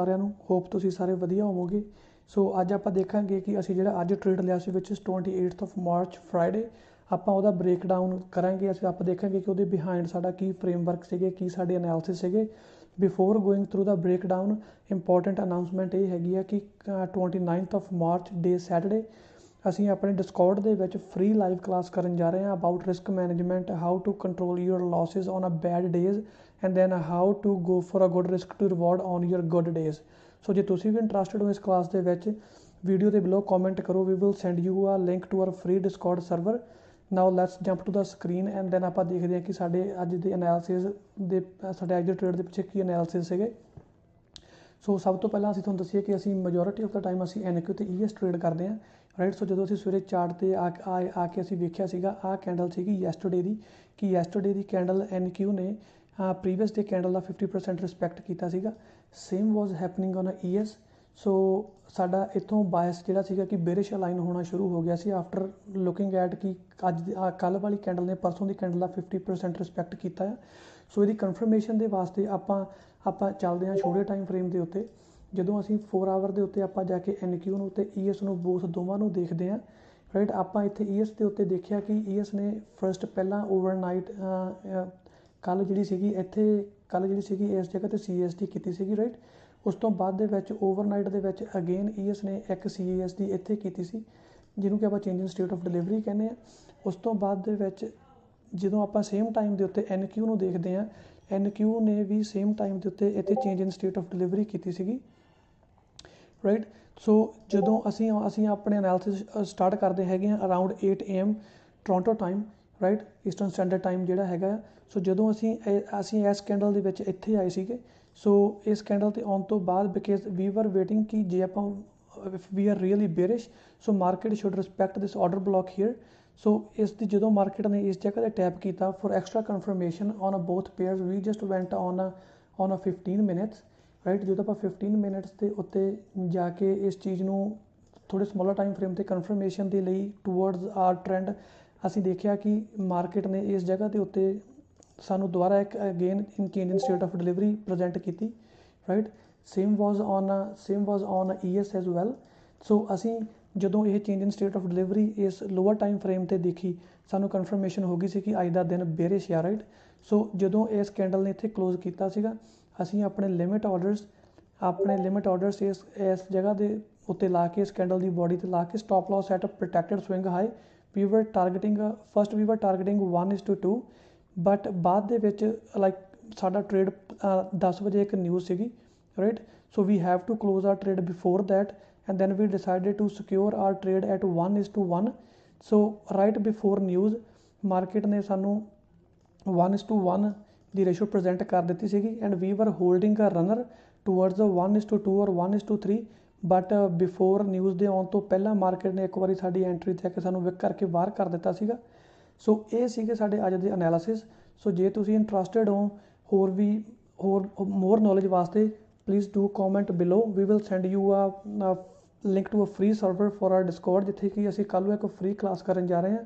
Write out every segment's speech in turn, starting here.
ਸਾਰਿਆਂ ਨੂੰ ਹੋਪ ਤੁਸੀਂ ਸਾਰੇ ਵਧੀਆ ਹੋਵੋਗੇ। ਸੋ ਅੱਜ ਆਪਾਂ ਦੇਖਾਂਗੇ ਕਿ ਅਸੀਂ ਜਿਹੜਾ ਅੱਜ ਟ੍ਰੇਡ ਲਿਆ ਸੀ ਵਿੱਚ 28th ਆਫ ਮਾਰਚ ਫਰਾਈਡੇ ਆਪਾਂ ਉਹਦਾ ਬ੍ਰੇਕਡਾਊਨ ਕਰਾਂਗੇ। ਅਸੀਂ ਆਪਾਂ ਦੇਖਾਂਗੇ ਕਿ ਉਹਦੇ ਬਿਹਾਈਂਡ ਸਾਡਾ ਕੀ ਫਰੇਮਵਰਕ ਸੀਗੇ, ਕੀ ਸਾਡੇ ਐਨਾਲਿਸਿਸ ਸੀਗੇ। Before going through the breakdown important announcement ਇਹ ਹੈਗੀ ਆ ਕਿ 29th of March day Saturday ਅਸੀਂ ਆਪਣੇ ਡਿਸਕਾਰਡ ਦੇ ਵਿੱਚ ਫ੍ਰੀ ਲਾਈਵ ਕਲਾਸ ਕਰਨ ਜਾ ਰਹੇ ਹਾਂ about risk management how to control your losses on a bad days and then how to go for a good risk to reward on your good days so ਜੇ ਤੁਸੀਂ ਵੀ interested ਹੋ ਇਸ class ਦੇ ਵਿੱਚ ਵੀਡੀਓ ਦੇ below comment ਕਰੋ we will send you a link to our free discord server now let's jump to the screen and then ਆਪਾਂ ਦੇਖਦੇ ਹਾਂ ਕਿ ਸਾਡੇ ਅੱਜ ਦੇ ਐਨਾਲਿਸਿਸ ਦੇ, ਸਾਡੇ ਅੱਜ ਦੇ ਟ੍ਰੇਡ ਦੇ ਪਿੱਛੇ ਕੀ ਐਨਾਲਿਸਿਸ ਸੀਗੇ। ਸੋ ਸਭ ਤੋਂ ਪਹਿਲਾਂ ਅਸੀਂ ਤੁਹਾਨੂੰ ਦੱਸੀਏ ਕਿ ਅਸੀਂ ਮੈਜੋਰਿਟੀ ਆਫ ਦਾ ਟਾਈਮ ਅਸੀਂ ਐਨਕਿਊ ਤੇ ਈਐਸ ਟ੍ਰੇਡ ਕਰਦੇ ਹਾਂ। ਰਾਈਟ ਸੋ ਜਦੋਂ ਅਸੀਂ ਸਵੇਰੇ ਚਾਰਟ ਤੇ ਆ ਆ ਕੇ ਅਸੀਂ ਵੇਖਿਆ ਸੀਗਾ, ਆਹ ਕੈਂਡਲ ਸੀਗੀ ਯੈਸਟਰਡੇ ਦੀ, ਕਿ ਯੈਸਟਰਡੇ ਦੀ ਕੈਂਡਲ ਐਨਕਿਊ ਨੇ ਪ੍ਰੀਵੀਅਸ ਡੇ ਕੈਂਡਲ ਦਾ 50% ਰਿਸਪੈਕਟ ਕੀਤਾ ਸੀਗਾ। Same was happening on ES so ਸਾਡਾ ਇਥੋਂ ਬਾਇਸ ਜਿਹੜਾ ਸੀਗਾ ਕਿ ਬੇਰਿਸ਼ ਅਲਾਈਨ ਹੋਣਾ ਸ਼ੁਰੂ ਹੋ ਗਿਆ ਸੀ ਆਫਟਰ ਲੁਕਿੰਗ ਐਟ ਕਿ ਅੱਜ ਦੀ ਕੱਲ ਵਾਲੀ ਕੈਂਡਲ ਨੇ ਪਰਸੋਂ ਦੀ ਕੈਂਡਲ ਦਾ 50% ਰਿਸਪੈਕਟ ਕੀਤਾ ਹੈ ਸੋ ਇਹਦੀ ਕਨਫਰਮੇਸ਼ਨ ਦੇ ਵਾਸਤੇ ਆਪਾਂ ਆਪਾਂ ਚੱਲਦੇ ਹਾਂ ਛੋਟੇ ਟਾਈਮ ਫਰੇਮ ਦੇ ਉੱਤੇ। ਜਦੋਂ ਅਸੀਂ ਫੋਰ ਆਵਰ ਦੇ ਉੱਤੇ ਆਪਾਂ ਜਾ ਕੇ ਐਨਕਿਊ ਨੂੰ ਅਤੇ ਈ ਈਐਸ ਨੂੰ ਬੋਥ ਦੋਵਾਂ ਨੂੰ ਦੇਖਦੇ ਹਾਂ ਰਾਈਟ ਆਪਾਂ ਇੱਥੇ ਈ ਈਐਸ ਦੇ ਉੱਤੇ ਦੇਖਿਆ ਕਿ ਈ ਈਐਸ ਨੇ ਫਰਸਟ ਪਹਿਲਾਂ ਓਵਰਨਾਈਟ ਕੱਲ ਜਿਹੜੀ ਸੀਗੀ, ਇੱਥੇ ਕੱਲ ਜਿਹੜੀ ਸੀਗੀ ਇਸ ਜਗ੍ਹਾ ਤੇ ਸੀਐਸਡੀ ਕੀਤੀ ਸੀਗੀ ਰਾਈਟ ਉਸ ਤੋਂ ਬਾਅਦ ਦੇ ਵਿੱਚ ਓਵਰਨਾਈਟ ਦੇ ਵਿੱਚ ਅਗੇਨ ਈ ਈਐਸ ਨੇ ਇੱਕ ਸੀਐਸਡੀ ਇੱਥੇ ਕੀਤੀ ਸੀ, ਜਿਹਨੂੰ ਕਿ ਆਪਾਂ change in state of delivery ਕਹਿੰਦੇ ਆ ਉਸ ਤੋਂ ਬਾਅਦ ਦੇ ਵਿੱਚ ਜਦੋਂ ਆਪਾਂ ਸੇਮ ਟਾਈਮ ਦੇ ਉੱਤੇ ਐਨਕਿਊ ਨੂੰ ਦੇਖਦੇ ਆ ਐਨਕਿਊ ਨੇ ਵੀ ਸੇਮ ਟਾਈਮ ਦੇ ਉੱਤੇ ਇੱਥੇ change in state of delivery ਕੀਤੀ ਸੀਗੀ। ਰਾਈਟ ਸੋ ਜਦੋਂ ਅਸੀਂ ਅਸੀਂ ਆਪਣੇ ਐਨਾਲਿਸਿਸ ਸਟਾਰਟ ਕਰਦੇ ਹੈਗੇ ਆ around 8 am Toronto time right eastern standard time ਜਿਹੜਾ ਹੈਗਾ। ਸੋ ਜਦੋਂ ਅਸੀਂ ਅਸੀਂ ਇਸ ਕੈਂਡਲ ਦੇ ਵਿੱਚ ਇੱਥੇ ਆਏ ਸੀਗੇ ਸੋ ਇਸ ਕੈਂਡਲ ਤੇ ਆਉਣ ਤੋਂ ਬਾਅਦ ਬਿਕਾਜ਼ ਵੀ ਵਰ ਵੇਟਿੰਗ ਕਿ ਜੇ ਆਪਾਂ if we are really bearish so market should respect this order block here so ਇਸ ਦੀ ਜਦੋਂ ਮਾਰਕੀਟ ਨੇ ਇਸ ਜਗ੍ਹਾ ਤੇ ਟੈਪ ਕੀਤਾ for extra confirmation on a both pairs we just went on a on a 15 minutes right ਜਦੋਂ ਆਪਾਂ 15 ਮਿੰਟਸ ਦੇ ਉੱਤੇ ਜਾ ਕੇ ਇਸ ਚੀਜ਼ ਨੂੰ ਥੋੜੇ ਸਮਾਲਰ ਟਾਈਮ ਫਰੇਮ ਤੇ ਕਨਫਰਮੇਸ਼ਨ ਦੇ ਲਈ ਟੁਵਰਡਸ ਆਰ ਟ੍ਰੈਂਡ ਅਸੀਂ ਦੇਖਿਆ ਕਿ ਮਾਰਕੀਟ ਨੇ ਇਸ ਜਗ੍ਹਾ ਦੇ ਉੱਤੇ ਸਾਨੂੰ ਦੁਬਾਰਾ ਇੱਕ again in change state of delivery present ਕੀਤੀ right same was on same was on ES S well so ਅਸੀਂ ਜਦੋਂ ਇਹ change in state of delivery ਇਸ ਲੋਅਰ ਟਾਈਮ ਫਰੇਮ ਤੇ ਦੇਖੀ, ਸਾਨੂੰ ਕਨਫਰਮੇਸ਼ਨ ਹੋ ਗਈ ਸੀ ਕਿ ਅੱਜ ਦਾ ਦਿਨ ਬੇਰਿਸ਼ ਆ ਰਾਈਟ ਸੋ ਜਦੋਂ ਇਸ ਕੈਂਡਲ ਨੇ ਇੱਥੇ ਕਲੋਜ਼ ਕੀਤਾ ਸੀਗਾ ਅਸੀਂ ਆਪਣੇ ਲਿਮਿਟ ਔਡਰਸ ਆਪਣੇ ਲਿਮਿਟ ਔਡਰਸ ਇਸ ਇਸ ਜਗ੍ਹਾ ਦੇ ਉੱਤੇ ਲਾ ਕੇ, ਇਸ ਕੈਂਡਲ ਦੀ ਬੋਡੀ ਤੇ ਲਾ ਕੇ stop loss at a protected swing high we were targeting first we were targeting 1:2 but ਬਾਅਦ ਦੇ ਵਿੱਚ ਲਾਈਕ ਸਾਡਾ ਟ੍ਰੇਡ 10 ਵਜੇ ਇੱਕ ਨਿਊਜ਼ ਸੀਗੀ right so we have to close our trade before that and then we decided to secure our trade at 1:1 so right before news market ਨੇ ਸਾਨੂੰ 1:1 ਦੀ ratio present ਕਰ ਦਿੱਤੀ ਸੀਗੀ and we were holding a runner towards the 1:2 or 1:3 but before news ਦੇ ਆਉਣ ਤੋਂ ਪਹਿਲਾਂ market ਨੇ ਇੱਕ ਵਾਰੀ ਸਾਡੀ ਐਂਟਰੀ ਤੇ ਕਿ ਸਾਨੂੰ ਵਿਕ ਕਰਕੇ ਬਾਹਰ ਕਰ ਦਿੱਤਾ ਸੀਗਾ। ਸੋ ਇਹ ਸੀਗੇ ਸਾਡੇ ਅੱਜ ਦੇ ਅਨਾਲਿਸਿਸ ਸੋ ਜੇ ਤੁਸੀਂ ਇੰਟਰਸਟਿਡ ਹੋ, ਹੋਰ ਵੀ, ਹੋਰ ਮੋਰ ਨੌਲੇਜ ਵਾਸਤੇ please do comment below we will send you a link to a free server for our discord ਜਿੱਥੇ ਕਿ ਅਸੀਂ ਕੱਲ ਨੂੰ ਇੱਕ ਫ੍ਰੀ ਕਲਾਸ ਕਰਨ ਜਾ ਰਹੇ ਹਾਂ।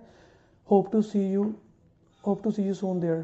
Hope to see you hope to see you soon there